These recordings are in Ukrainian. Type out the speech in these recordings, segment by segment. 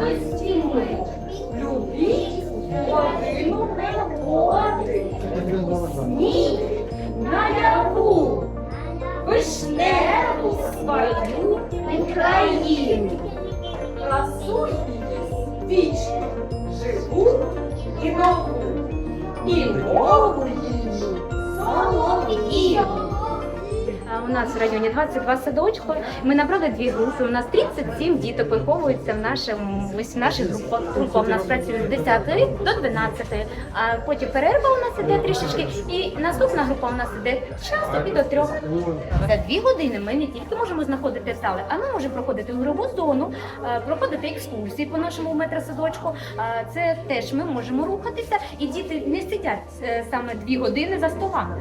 Мамо, любіть годину пригоди. Сніг наяву, вишневу свою Україну. Красуні вічно живу і нову, і мову її солов'їну. У нас в районі 22 садочка. Ми набрали дві групи. У нас 37 діток виховуються в нашому ось в наших групах. Група у нас працює з 10 до 12. А потім перерва у нас іде трішечки, і наступна група у нас іде часу і до трьох. За дві години ми не тільки можемо знаходити зали, а ми можемо проходити ігрову зону, е, проходити екскурсії по нашому метросадочку. Е, Це теж ми можемо рухатися, і діти не сидять е, саме дві години за столами.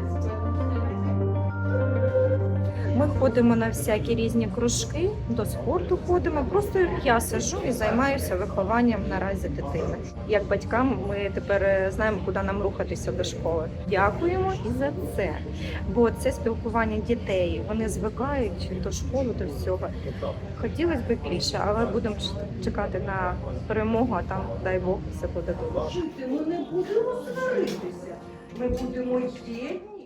Ми ходимо на всякі різні кружки, до спорту ходимо. Просто я сижу і займаюся вихованням наразі дитини. Як батькам, ми тепер е, знаємо, куди нам рухатися до школи. Дякуємо і за це. Бо це спілкування дітей. Вони звикають до школи, до всього. Хотілося б більше, але будемо чекати на перемогу, а там, дай Бог, все буде добре. Ми не будемо сваритися. Ми будемо єдні